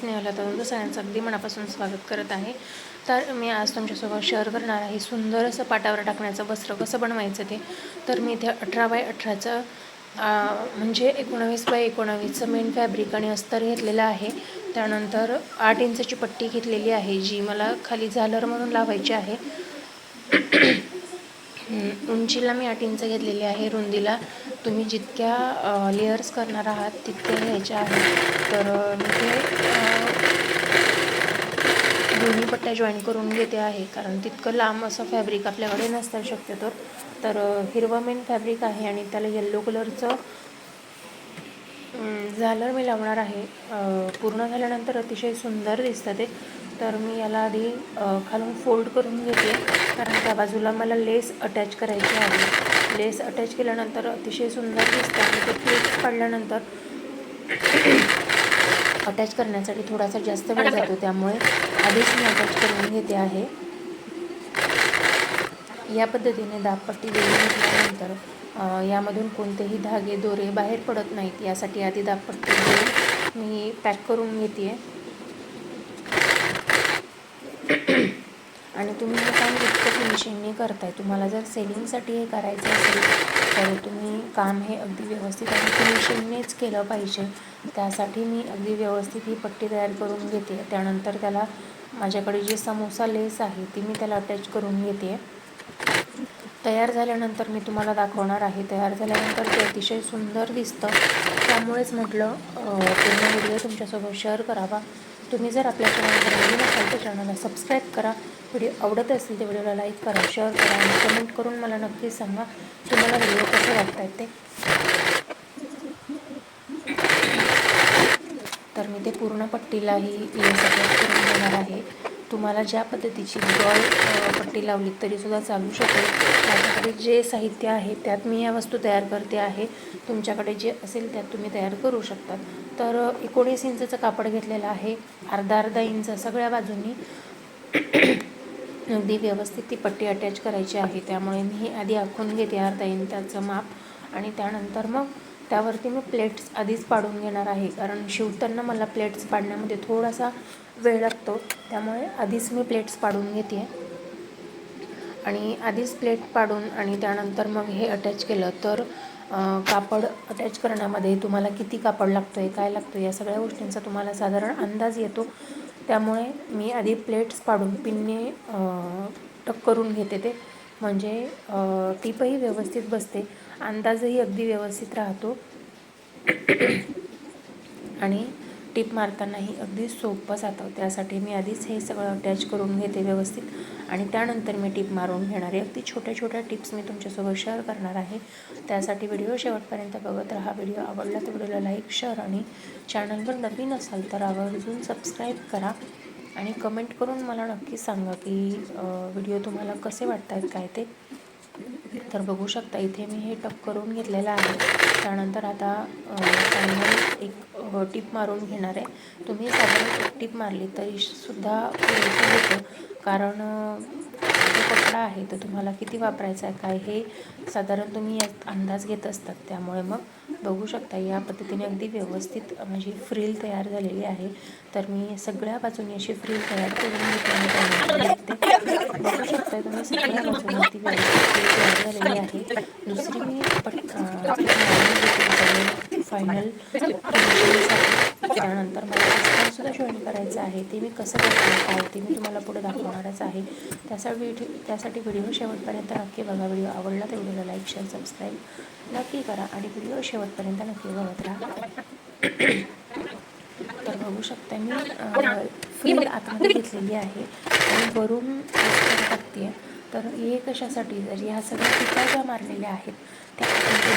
स्नेहला तरुण सगळ्यांचं अगदी मनापासून स्वागत करत आहे. तर मी आज तुमच्यासोबत शेअर करणार आहे. सुंदर असं पाटावर टाकण्याचं वस्त्र कसं बनवायचं ते. तर मी इथे अठरा बाय अठराचं म्हणजे एकोणावीस बाय एकोणावीसचं मेन फॅब्रिक आणि अस्तर घेतलेलं आहे. त्यानंतर आठ इंचाची पट्टी घेतलेली आहे जी मला खाली झालर म्हणून लावायची आहे. उंचीला मी आठ इंच घेतलेली आहे. रुंदीला तुम्ही जितक्या लेअर्स करणार आहात तितक्या घ्यायच्या आहेत. तर मी ते दोन्ही पट्ट्या जॉईन करून घेते आहे. कारण तितकं लांब असं फॅब्रिक आपल्याकडे नसतं शक्यतो. तर हिरवा मेन फॅब्रिक आहे आणि त्याला येल्लो कलरचं झालर मी लावणार आहे. पूर्ण झाल्यानंतर अतिशय सुंदर दिसतं ते. तर मी याला आधी खालून फोल्ड करून घेते. कारण त्या बाजूला मला लेस अटॅच करायची आहे. लेस अटॅच केल्यानंतर अतिशय सुंदर दिसतं आणि ते प्लेट्स काढल्यानंतर अटॅच करण्यासाठी थोडासा जास्त वेळ जातो. त्यामुळे आधीच मी अटॅच करून घेते आहे. या पद्धतीने दाबपट्टी देऊन घेतल्यानंतर यामधून कोणतेही धागे दोरे बाहेर पडत नाहीत. यासाठी आधी दाबपट्टी देऊन मी पॅक करून घेते आणि तुम्ही हे काम जितकं फिनिशिंगने करताय तुम्हाला जर सेलिंगसाठी हे करायचं असेल तर तुम्ही काम हे अगदी व्यवस्थित आणि फिनिशिंगनेच केलं पाहिजे. त्यासाठी मी अगदी व्यवस्थित ही पट्टी तयार करून घेते. त्यानंतर त्याला माझ्याकडे जी समोसा लेस आहे ती मी त्याला अटॅच करून घेते. तयार झाल्यानंतर मी तुम्हाला दाखवणार आहे. तयार झाल्यानंतर ते अतिशय सुंदर दिसतं. त्यामुळेच म्हटलं पूर्ण व्हिडिओ तुमच्यासोबत शेअर करावा. तुम्ही जर आपल्या चॅनलवर नवीन असाल तर चॅनलला सबस्क्राईब करा. व्हिडिओ आवडत असेल तर व्हिडिओला लाईक करा शेअर करा आणि कमेंट करून मला नक्की सांगा तुम्हाला व्हिडिओ कसे वाटत आहेत ते. तर मी ते पूर्ण पट्टीलाही लेस करून देणार आहे. तुम्हाला ज्या पद्धतीची डॉल पट्टी लावली तरीसुद्धा चालू शकेल. माझ्याकडे जे साहित्य आहे त्यात मी या वस्तू तयार करते आहे. तुमच्याकडे जे असेल त्यात तुम्ही तयार करू शकता. तर एकोणीस इंचचं कापड घेतलेलं आहे. अर्धा अर्धा इंच सगळ्या बाजूंनी. अगदी व्यवस्थित ती पट्टी अटॅच करायची आहे. त्यामुळे मी ही आधी आखून घेते अर्धा इंचाचं माप आणि त्यानंतर मग त्यावरती मी प्लेट्स आधीच पाडून घेणार आहे. कारण शिवताना मला प्लेट्स पाडण्यामध्ये थोडासा वेळ लागतो. त्यामुळे आधीच मी प्लेट्स पाडून घेते. आणि आधीच प्लेट पाडून आणि त्यानंतर मग हे अटॅच केलं तर कापड अटॅच करण्यामध्ये तुम्हाला किती कापड लागतो आहे काय लागतो या सगळ्या गोष्टींचा तुम्हाला साधारण अंदाज येतो. त्यामुळे मी आधी प्लेट्स पाडून पिनने टक करून घेते ते. म्हणजे टीपही व्यवस्थित बसते. अंदाजही अगदी व्यवस्थित राहतो. आणि टीप मारतानाही अगदी सोपं जातं. त्यासाठी मी आधीच हे सगळं अटॅच करून घेते व्यवस्थित. आणि त्यानंतर मी टिप मारून घेणार आहे अगदी छोट्या छोट्या टिप्स मी तुमच्यासोबत शेअर करणार आहे. त्यासाठी व्हिडिओ शेवटपर्यंत बघत राहा. व्हिडिओ आवडला तर व्हिडिओला लाईक शेअर आणि चॅनलवर नवीन असाल तर आवर्जून सबस्क्राईब करा. आणि कमेंट करून मला नक्की सांगा की व्हिडिओ तुम्हाला कसे वाटत आहेत काय ते. तर बघू शकता इथे मी हे टप करून घेतलेलं आहे. त्यानंतर आता फायनल एक टिप टीप मारून घेणार आहे. तुम्ही साधारण एक टीप मारली तरी सुद्धा होतं. कारण जो कपडा आहे तो तुम्हाला किती वापरायचा आहे काय हे साधारण तुम्ही अंदाज घेत असतात. त्यामुळे मग बघू शकता या पद्धतीने अगदी व्यवस्थित माझी म्हणजे फ्रील तयार झालेली आहे. तर मी सगळ्या बाजूने अशी फ्रील तयार करून घेते बघू शकता तुम्ही सगळ्या बाजूने ती व्यवस्थित तयार झालेली आहे. दुसरी मी पट फायनल त्यानंतर मला सुद्धा जॉईन करायचं आहे. ते मी कसं करणार काय ते मी तुम्हाला पुढे दाखवणारच आहे. त्यासाठी व्हिडिओ त्यासाठी व्हिडिओ शेवटपर्यंत नक्की बघा. व्हिडिओ आवडला तर व्हिडिओला लाईक शेअर सबस्क्राईब नक्की करा आणि व्हिडिओ शेवटपर्यंत नक्की बघत राहा. तर बघू शकता मी फ्रील आतमध्ये घेतलेली आहे. आणि वरून टाकते तर हे कशासाठी? जर ह्या सगळ्या टिपा ज्या मारलेल्या आहेत त्या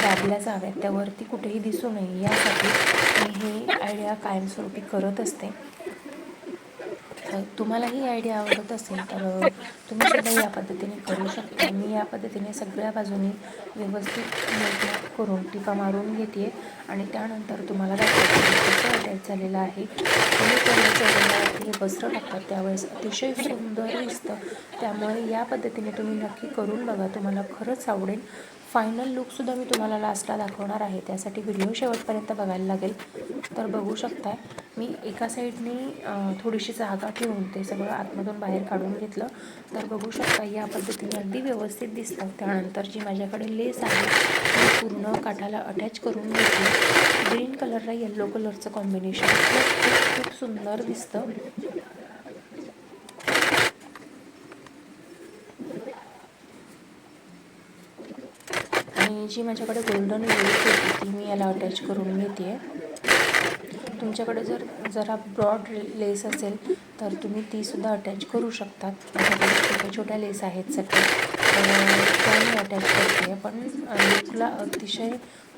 दाबल्या जाव्यात. त्यावरती कुठेही दिसू नये. यासाठी मी हे आयडिया कायमस्वरूपी करत असते. तुम्हाला ही आयडिया आवडत असेल तर तुम्ही सुद्धा या पद्धतीने करू शकता. मी या पद्धतीने सगळ्या बाजूनी व्यवस्थित मोजमाप करून टिपा मारून घेते आणि त्यानंतर तुम्हाला कसं अटॅच झालेलं आहे. तुम्ही कोणी हे वस्त्र टाकतात त्यावेळेस अतिशय सुंदर दिसतं. त्यामुळे या पद्धतीने तुम्ही नक्की करून बघा. तुम्हाला खरंच आवडेल. फायनल लुकसुद्धा मी तुम्हाला लास्टला दाखवणार आहे. त्यासाठी व्हिडिओ शेवटपर्यंत बघायला लागेल. तर बघू शकताय. मी एका साईडने थोडीशी जागा ठेवून ते सगळं आतमधून बाहेर काढून घेतलं. तर बघू शकता या पद्धतीने अगदी व्यवस्थित दिसतं. त्यानंतर जी माझ्याकडे लेस आहे ती पूर्ण काठाला अटॅच करून घेतली. ग्रीन कलरला येल्लो कलरचं कॉम्बिनेशन खूप खूप सुंदर दिसतं आणि जी माझ्याकडे गोल्डन लेस होती ती मी याला अटॅच करून घेते. तुमच्याकडे जर जरा ब्रॉड लेस असेल तर तुम्ही तीसुद्धा अटॅच करू शकतात. छोट्या छोट्या लेस आहेत सगळ्या त्या मी अटॅच करते. पण लुकला अतिशय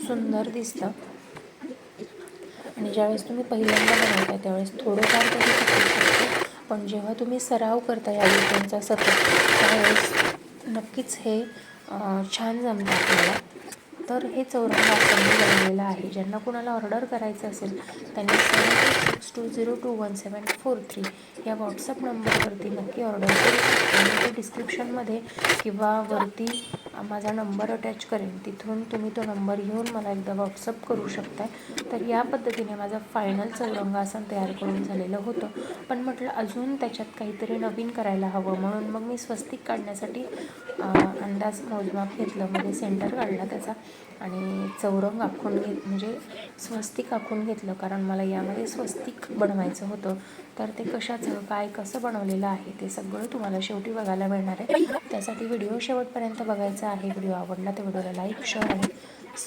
सुंदर दिसतं. आणि ज्यावेळेस तुम्ही पहिल्यांदा बनवता त्यावेळेस थोडंफार तरी शकतो. पण जेव्हा तुम्ही सराव करता या गोष्टींचा सतत त्यावेळेस नक्कीच हे छान जमतं आपल्याला. तर हे चौरंग आसन मी बनवलेलं आहे. ज्यांना कुणाला ऑर्डर करायचं असेल त्यांनी seven two six two zero two one seven four three या व्हॉट्सअप नंबरवरती नक्की ऑर्डर करू शकता. ते डिस्क्रिप्शनमध्ये किंवा वरती माझा नंबर अटॅच करेन. तिथून तुम्ही तो नंबर घेऊन मला एकदा व्हॉट्सअप करू शकताय. तर या पद्धतीने माझं फायनल चौरंगासन तयार करून झालेलं होतं. पण म्हटलं अजून त्याच्यात काहीतरी नवीन करायला हवं. म्हणून मग मी स्वस्तिक काढण्यासाठी अंदाज मोजमाप घेतलं. म्हणजे सेंटर काढला त्याचा. आणि चौरंग आखून घेत म्हणजे स्वस्तिक आखून घेतलं. कारण मला यामध्ये स्वस्तिक बनवायचं होतं. तर ते कशाचं काय कसं बनवलेलं आहे ते सगळं तुम्हाला शेवटी बघायला मिळणार आहे. त्यासाठी व्हिडिओ शेवटपर्यंत बघायचा आहे व्हिडिओ आवडला तर व्हिडिओला लाईक शेअर आणि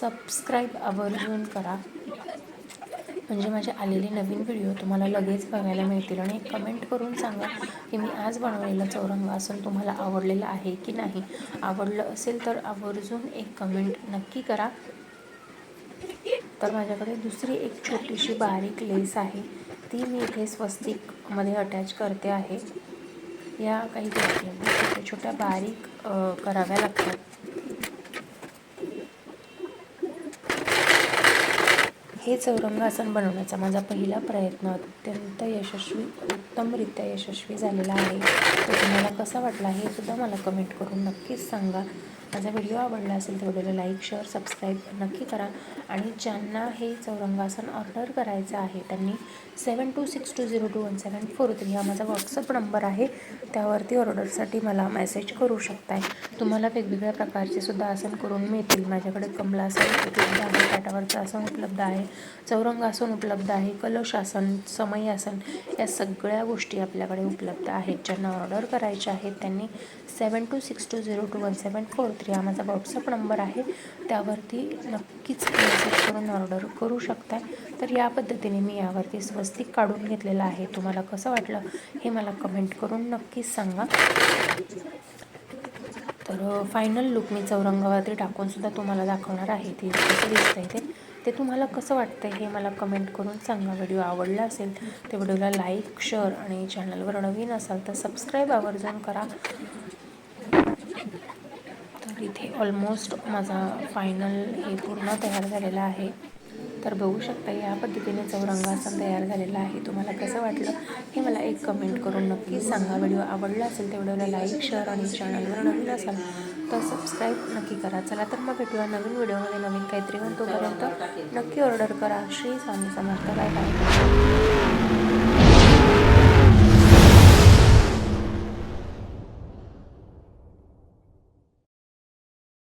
सबस्क्राईब आवर्जून करा. म्हणजे माझे आलेले नवीन व्हिडिओ तुम्हाला लगेच बघायला मिळतील आणि एक कमेंट करून सांगा की मी आज बनवलेलं चौरंग आसन तुम्हाला आवडलेलं आहे की नाही. आवडलं असेल तर आवर्जून एक कमेंट नक्की करा. तर माझ्याकडे दुसरी एक छोटीशी बारीक लेस आहे. ती मी इथे स्वस्तिकमध्ये अटॅच करते आहे. या काही गोष्टी छोट्या छोट्या बारीक कराव्या लागतात. हे चौरंगासन बनवण्याचा माझा पहिला प्रयत्न अत्यंत यशस्वी उत्तमरित्या यशस्वी झालेला आहे. तो तुम्हाला कसा वाटला हे सुद्धा मला कमेंट करून नक्कीच सांगा. माझा व्हिडिओ आवडला असेल तर व्हिडिओला लाईक शेअर सबस्क्राईब नक्की करा. आणि ज्यांना हे चौरंगासन ऑर्डर करायचं आहे त्यांनी seven two six two zero two one seven four three हा माझा व्हॉट्सअप नंबर आहे. त्यावरती ऑर्डरसाठी मला मेसेज करू शकताय. तुम्हाला वेगवेगळ्या प्रकारचे सुद्धा आसन करून मिळतील. माझ्याकडे कमलासन उपलब्ध आहे काटावरचं आसन उपलब्ध आहे चौरंगासन उपलब्ध आहे कलश आसन समय आसन या सगळ्या गोष्टी आपल्याकडे उपलब्ध आहेत. ज्यांना ऑर्डर करायच्या आहेत त्यांनी seven two six two zero two one seven four three हा माझा व्हॉट्सअप नंबर आहे. त्यावरती नक्कीच मेसेज करून ऑर्डर करू शकताय. तर या पद्धतीने मी यावरती स्वस्तिक काढून घेतलेलं आहे. तुम्हाला कसं वाटलं हे मला कमेंट करून नक्कीच सांगा. तर फायनल लुक मी चौरंगावरती टाकूनसुद्धा तुम्हाला दाखवणार आहे. ते कसं दिसतंय ते. ते तुम्हाला कसं वाटतं हे मला कमेंट करून सांगा. व्हिडिओ आवडला असेल तर व्हिडिओला लाईक शेअर आणि चॅनलवर नवीन असाल तर सबस्क्राईब आवर्जून करा. तर इथे ऑलमोस्ट माझा फायनल हे पूर्ण तयार झालेला आहे. तर बघू शकता या पद्धतीने चौरंगासन तयार झालेलं आहे. तुम्हाला कसं वाटलं हे मला एक कमेंट करून नक्कीच सांगा. व्हिडिओ आवडला असेल तर व्हिडिओला लाईक शेअर आणि चॅनलवर नवीन असाल तर सबस्क्राईब नक्की करा. चला तर मग भेटूया नवीन व्हिडिओमध्ये. नवीन काहीतरी म्हणून तोपर्यंत नक्की ऑर्डर करा. श्री स्वामी समर्थ. Bye bye